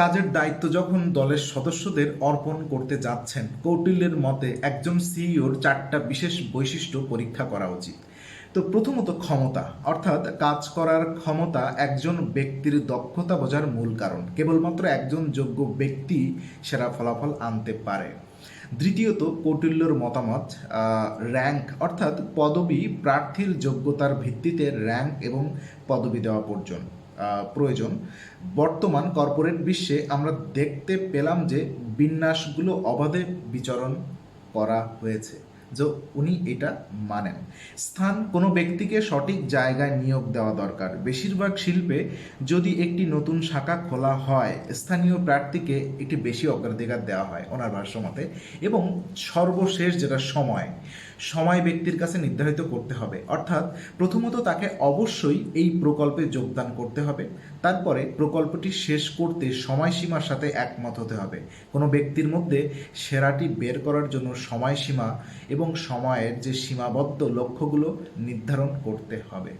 কাজের দায়িত্ব যখন দলের সদস্যদের অর্পণ করতে যাচ্ছেন, কৌটিল্যের মতে একজন সিইওর চারটা বিশেষ বৈশিষ্ট্য পরীক্ষা করা উচিত। তো প্রথমত ক্ষমতা, অর্থাৎ কাজ করার ক্ষমতা একজন ব্যক্তির দক্ষতা বোঝার মূল কারণ। কেবলমাত্র একজন যোগ্য ব্যক্তি সেরা ফলাফল আনতে পারে। দ্বিতীয়ত, কৌটিল্যর মতামত র্যাঙ্ক অর্থাৎ পদবি প্রার্থীর যোগ্যতার ভিত্তিতে র্যাঙ্ক এবং পদবি দেওয়া পর্যন্ত প্রয়োজন। বর্তমান কর্পোরেট বিশ্বে আমরা দেখতে পেলাম যে বিন্যাসগুলো অবাধে বিচরণ করা হয়েছে। যে উনি এটা মানেন। স্থান কোনো ব্যক্তিকে সঠিক জায়গায় নিয়োগ দেওয়া দরকার। বেশিরভাগ শিল্পে যদি একটি নতুন শাখা খোলা হয়, স্থানীয় প্রার্থীকে একটি বেশি অগ্রাধিকার দেওয়া হয় ওনার ভাষ্যমতে এবং সর্বশেষ যেটা সময় সময় ব্যক্তির কাছে নির্ধারিত করতে হবে। অর্থাৎ প্রথমত তাকে অবশ্যই এই প্রকল্পে যোগদান করতে হবে। তারপরে প্রকল্পটি শেষ করতে সময়সীমার সাথে একমত হতে হবে। কোনো ব্যক্তির মধ্যে সেরাটি বের করার জন্য সময়সীমা এবং সময়ের যে সীমাবদ্ধ লক্ষ্যগুলো নির্ধারণ করতে হবে।